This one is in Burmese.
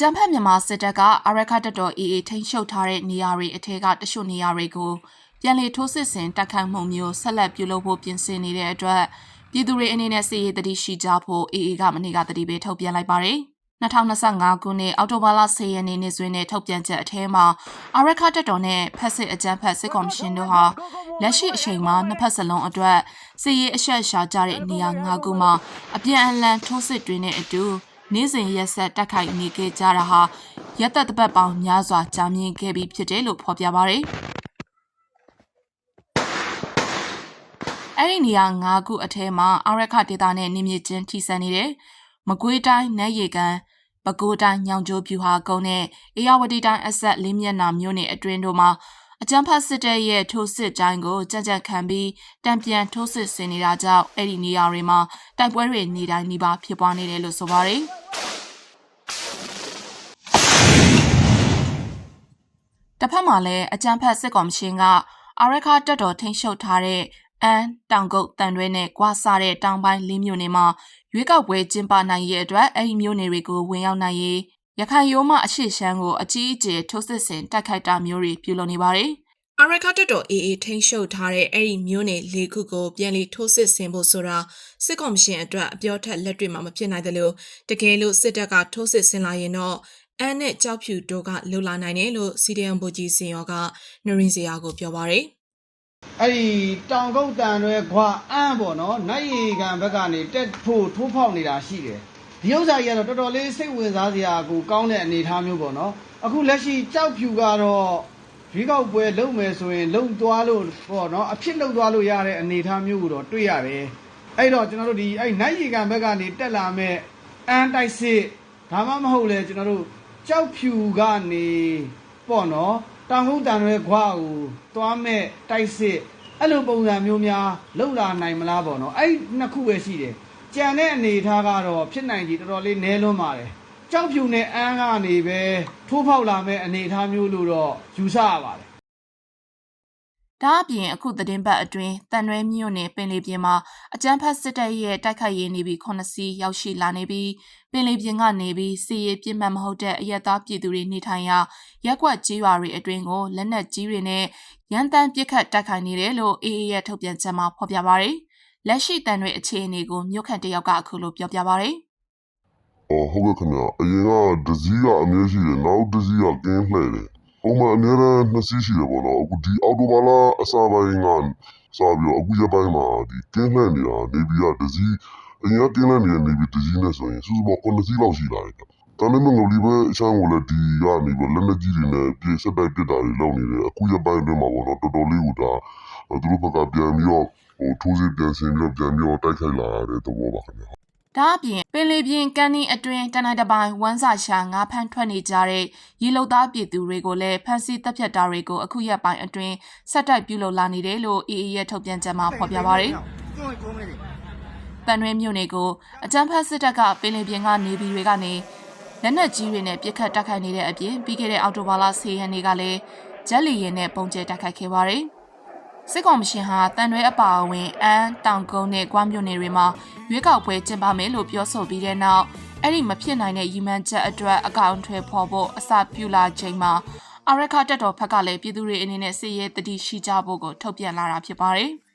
ကြမ်းဖက်မြန်မာစစ်တပ်ကအာရခတ်တပ်တော် AA ထိန်းချုပ်ထားတဲ့နေရာတွေအထက်ကတချို့နေရာတွေကိုပြန်လည်ထိုးစစ်ဆင်တိုက်ခိုက်မှုမျိုးဆက်လက်ပြုလုပ်ဖို့ပြင်ဆင်နေတဲ့အတွက်ပြည်သူတွေအနေနဲ့စစ်ရေးတတိရှိကြဖို့ AA ကမနေ့ကတတိပေးထုတ်ပြန်လိုက်ပါတယ်။2025ခုနှစ်အောက်တိုဘာလ10ရက်နေ့နေ့စွဲနဲ့ထုတ်ပြန်ချက်အထဲမှာအာရခတ်တပ်တော်နဲ့ဖက်စစ်အကြမ်းဖက်စစ်ကော်မရှင်တို့ဟာလက်ရှိအချိန်မှာနှစ်ဖက်စလုံးအတွက်စစ်ရေးအဆက်ရှာကြတဲ့နေရာ၅ခုမှာအပြန်အလှန်ထိုးစစ်တွေနဲ့အတူ နေ့စဉ်ရက်ဆက်တက်ခိုက်နေခဲ့ကြတာဟာရက်သက်တပတ်ပေါင်းများစွာကြာမြင့်ခဲ့ပြီးဖြစ်တယ်လို့ဖော်ပြပါရယ်အဲ့ဒီနေရာ၅ခုအထဲမှာအာရခဒေတာနဲ့နေမြေချင်းထိစပ်နေတဲ့မကွေးတိုင်းနတ်ရေကန်ပဲခူးတိုင်းညောင်ကျိုးဖြူဟာကုန်းနဲ့အေရဝတီတိုင်းအဆက်လေးမျက်နှာမြို့နယ်အတွင်းတို့မှာအကြမ်းဖက်စစ်တပ်ရဲ့ထိုးစစ်တိုင်းကိုကြံ့ကြံ့ခံပြီးတံပြန်ထိုးစစ်ဆင်နေတာကြောင့်အဲ့ဒီနေရာတွေမှာတိုက်ပွဲတွေနေတိုင်းနေပါဖြစ်ပွားနေတယ်လို့ဆိုပါတယ်။ တစ်ဖက်မှာလည်းအကြမ်းဖက်စစ်ကော်မရှင်ကအာရခတက်တော်ထိန်းချုပ်ထားတဲ့အန်တောင်ကုတ်တန်တွဲနဲ့ကွာစားတဲ့တောင်ပိုင်းလေးမြို့နယ်မှာရွေးကောက်ပွဲကျင်းပနိုင်ရဲ့အတွက်အဲ့ဒီမြို့နယ်တွေကိုဝင်ရောက်နိုင်ရေးရခိုင်ရိုးမအရှိရှမ်းကိုအကြီးအကျယ်ထိုးစစ်ဆင်တိုက်ခိုက်တာမျိုးတွေပြုလုပ်နေပါတယ်။အာရခတက်တော် AA ထိန်းချုပ်ထားတဲ့အဲ့ဒီမြို့နယ်လေးခုကိုပြန်လည်ထိုးစစ်ဆင်ဖို့ဆိုတာစစ်ကော်မရှင်အတွက်အပြောထက်လက်တွေ့မှာမဖြစ်နိုင်တယ်လို့တကယ်လို့စစ်တပ်ကထိုးစစ်ဆင်လာရင်တော့ အန်နဲ့ကြောက်ဖြူတို့ကလှုပ်လာနိုင်တယ်လို့စီဒီအမ်ဘူကြီးစင်ရောကနရင်းစရာကိုပြောပါတယ်။အဲ့ဒီတောင်ကုတ်တန်တွေခွာအန်းပေါ့နော်နိုင်ရီကန်ဘက်ကနေတက်ဖို့ထိုးဖောက်နေတာရှိတယ်ဒီဥစ္စာကြီးကတော့တော်တော်လေးစိတ်ဝင်စားစရာကိုကောင်းတဲ့အနေအထားမျိုးပေါ့နော်အခုလက်ရှိကြောက်ဖြူကတော့ရွေးကောက်ပွဲလုပ်မယ်ဆိုရင်လုံသွားလို့ပေါ့နော်အဖြစ်လုံသွားလို့ရတဲ့အနေအထားမျိုးကိုတော့တွေ့ရတယ်အဲ့တော့ကျွန်တော်တို့ဒီအဲ့နိုင်ရီကန်ဘက်ကနေတက်လာမဲ့အန်းတိုက်စစ်ဒါမှမဟုတ်လေကျွန်တော်တို့ ကြောက်ဖြူကနေပေါ့နော်တောင်ကုန်းတန်ရွဲခွားကိုသွားမဲ့တိုက်စစ်အဲ့လိုပုံစံမျိုးများလုံလာနိုင်မလားပေါ့နော်အဲ့နှစ်ခုပဲရှိတယ်ကြံတဲ့အနေအထားကတော့ဖြစ်နိုင်ကြီးတော်တော်လေးနည်းလွန်းပါတယ်ကြောက်ဖြူနဲ့အန်းကနေပဲထိုးဖောက်လာမဲ့အနေအထားမျိုးလို့တော့ယူဆရပါတယ် ဒါအပြင်အခုသတင်းပတ်အတွင်းတန်ရွဲမြို့နယ်ပင်လီပြင်မှာအကြမ်းဖက်စစ်တပ်ရဲ့တိုက်ခိုက်ရေးနေပြီးခုနှစ်စီးရောက်ရှိလာနေပြီးပင်လီပြင်ကနေပြီးစီရေးပြစ်မှတ်မဟုတ်တဲ့အရက်သားပြည်သူတွေနေထိုင်ရာရက်ကွက်ကြီးရွာတွေအတွင်းကိုလက်နက်ကြီးတွေနဲ့ရန်တမ်းပစ်ခတ်တိုက်ခိုက်နေတယ်လို့ AA ရဲ့ထုတ်ပြန်ချက်မှာဖော်ပြပါရယ်လက်ရှိတန်ရွဲအခြေအနေကိုမြို့ခန့်တယောက်ကအခုလိုပြောပြပါရယ်အော်ဟုတ်ကဲ့ခင်ဗျအရင်ကဒဇီးကအများရှိတယ်နောက်ဒဇီးကကင်းလှည့်တယ် ပုံမှန်အများနဲ့နှစ်စီးရှိတယ်ပေါ့နော်အခုဒီအော်တိုဘာလာအစပိုင်းကစပြီးတော့အခုရက်ပိုင်းမှာဒီကင်းလှည့်နေတာနေပြီးတော့ဒဇီးအရင်ကကင်းလှည့်နေတဲ့နေပြီးဒဇီးနဲ့ဆိုရင်စုစုပေါင်း9စီးလောက်ရှိလာတယ်တန်နေမငလီပဲအချမ်းကိုလည်းဒီကနေပြီးလက်လက်ကြီးတွေနဲ့ပြေစက်တိုက်ပစ်တာတွေလုပ်နေတယ်အခုရက်ပိုင်းအတွင်းမှာပေါ့နော်တော်တော်လေးကိုဒါသူတို့ဘက်ကပြန်ပြီးတော့ဟိုထိုးစစ်ပြန်ဆင်ပြီးတော့ပြန်ပြီးတော့တိုက်ခိုက်လာတဲ့သဘောပါခင်ဗျ ဒါအပြင်ပင်လီပြင်ကန်နီအတွင်းတနင်္တပိုင်းဝမ်းစာရှာငါဖမ်းထွက်နေကြတဲ့ရေလုံသားပြည်သူတွေကိုလည်းဖမ်းဆီးတပ်ဖြတ်တာတွေကိုအခုရက်ပိုင်းအတွင်းဆက်တိုက်ပြုလုပ်လာနေတယ်လို့ AA ရဲ့ထုတ်ပြန်ချက်မှာဖော်ပြပါရယ်။တန်ရွေးမြို့နယ်ကိုအကြမ်းဖက်စစ်တပ်ကပင်လီပြင်ကနေပြည်တွေကနေလက်နက်ကြီးတွေနဲ့ပစ်ခတ်တိုက်ခိုက်နေတဲ့အပြင်ပြီးခဲ့တဲ့အောက်တိုဘာလ10ရက်နေ့ကလည်းဂျက်လီရင်နဲ့ပုံကျဲတိုက်ခိုက်ခဲ့ပါရယ်။ စစ်ကောင်မရှင်ဟာတန်ရွဲအပါအဝင်အန်းတောင်ကုန်းနဲ့ကွာမြို့နယ်တွေမှာရွေးကောက်ပွဲကျင်းပမယ်လို့ပြောဆိုပြီးတဲ့နောက်အဲ့ဒီမဖြစ်နိုင်တဲ့ရီမန်းချက်အတွက်အကောင့်ထွဲဖော်ဖို့အစပြုလာချိန်မှာအရခတက်တော်ဖက်ကလည်းပြည်သူတွေအနေနဲ့စစ်ရေးတတိရှိကြဖို့ကိုထုတ်ပြန်လာတာဖြစ်ပါတယ်။